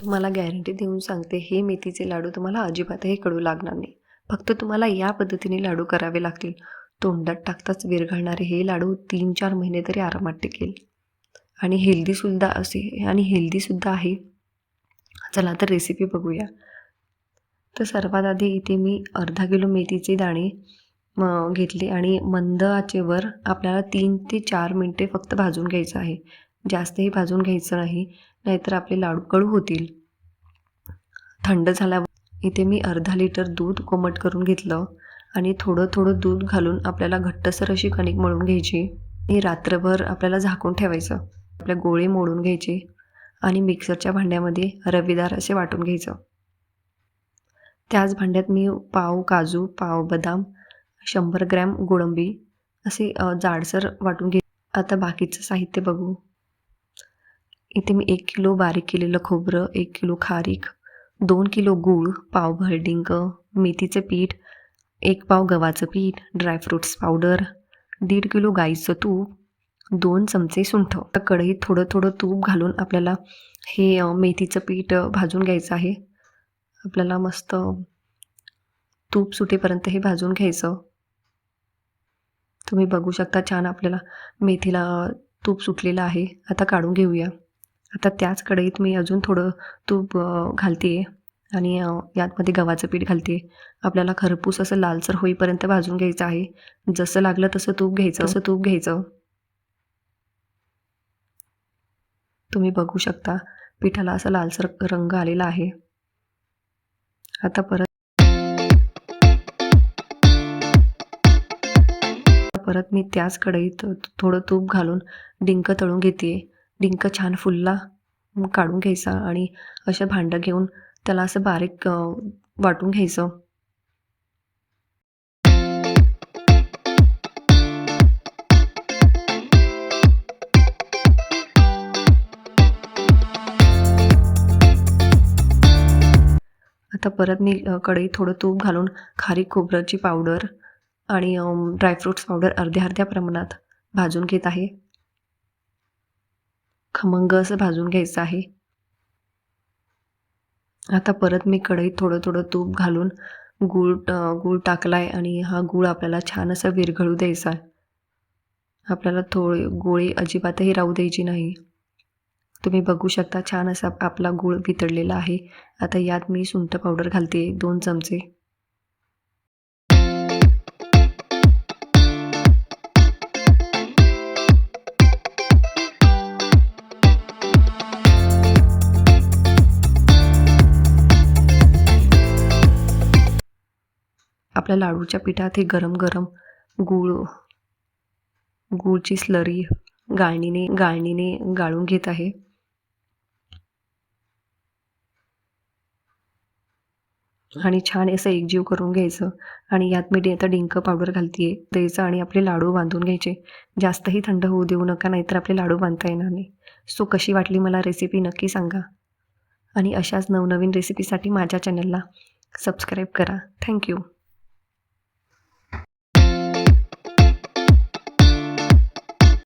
तुम्हाला गॅरंटी देऊन सांगते हे मेथीचे लाडू तुम्हाला अजिबातही कडू लागणार नाही. फक्त तुम्हाला या पद्धतीने लाडू करावे लागतील. तोंडात टाकताच विरघळणारे हे लाडू तीन चार महिने तरी आरामात टिकेल. आणि हेल्दीसुद्धा असे आणि हेल्दीसुद्धा आहे. चला तर रेसिपी बघूया. तर सर्वात आधी इथे मी अर्धा किलो मेथीचे दाणे घेतले आणि मंद आचेवर आपल्याला तीन ते चार मिनटे फक्त भाजून घ्यायचं आहे. जास्तही भाजून घ्यायचं नाही नाहीतर आपले लाडू कडू होतील. थंड झाल्यावर इथे मी अर्धा लिटर दूध कोमट करून घेतलं आणि थोडं थोडं दूध घालून आपल्याला घट्टसर अशी कणिक मळून घ्यायची. आणि रात्रभर आपल्याला झाकून ठेवायचं. आपल्या गोळे मोडून घ्यायचे आणि मिक्सरच्या भांड्यामध्ये रवीदार असे वाटून घ्यायचं. त्याच भांड्यात मी पाव काजू पाव बदाम शंभर ग्रॅम गोळंबी असे जाडसर वाटून घे. आता बाकीचं साहित्य बघू. इथे मी एक किलो बारीक केलेलं खोबरं एक किलो खारीक दोन किलो गूळ पावभर डिंक मेथीचं पीठ एक पाव गव्हाचं पीठ ड्रायफ्रुट्स पावडर दीड किलो गाईचं तूप दोन चमचे सुंठ. तर कढईत थोडं थोडं तूप घालून आपल्याला हे मेथीचं पीठ भाजून घ्यायचं आहे. आपल्याला मस्त तूप सुटेपर्यंत हे भाजून घ्यायचं. तुम्ही बघू शकता छान आपल्याला मेथीला तूप सुटलेलं आहे. आता काढून घेऊया. आता त्याच कढईत मी अजून थोडं तूप घालते आणि यातमध्ये गव्हाचं पीठ घालते. आपल्याला खरपूस असं लालसर होईपर्यंत भाजून घ्यायचं आहे. जसं लागलं तसं तूप घ्यायचं. असं तूप घ्यायचं. तुम्ही बघू शकता पिठाला असा लालसर रंग आलेला आहे. आता परत परत मी त्याच कढईत थोडं तूप घालून डिंक तळून घेते. डिंक छान फुलला काढून घ्यायचा आणि असं भांडं घेऊन त्याला असं बारीक वाटून घ्यायचं. आता परत मी कढईत थोडं तूप घालून खारीक खोबऱ्याची पावडर आणि ड्रायफ्रुट्स पावडर अर्ध्या अर्ध्या प्रमाणात भाजून घेत आहे. खमंग असं भाजून घ्यायचं आहे. आता परत मी कढईत थोडं थोडं तूप घालून गूळ गूळ गूळ टाकलाय आणि हा गूळ आपल्याला छान असा विरघळू द्यायचा आहे. आपल्याला थोडे गोळी अजिबातही राहू द्यायची नाही. तुम्ही बघू शकता छान असा आपला गूळ वितळलेला आहे. आता यात मी सुंठ पावडर घालते दोन चमचे. आपल्या लाडूच्या पिठात हे गरम गरम गूळ गूळची स्लरी गाळणीने गाळणीने गाळून घेत आहे. आणि छान असं एकजीव करून घ्यायचं. आणि यात मी डे- आता डिंक पावडर घालते द्यायचं आणि आपले लाडू बांधून घ्यायचे. जास्तही थंड होऊ देऊ नका नाहीतर आपले लाडू बांधता येणार नाही. सो कशी वाटली मला रेसिपी नक्की सांगा. आणि अशाच नवनवीन रेसिपीसाठी माझ्या चॅनलला सबस्क्राईब करा. थँक्यू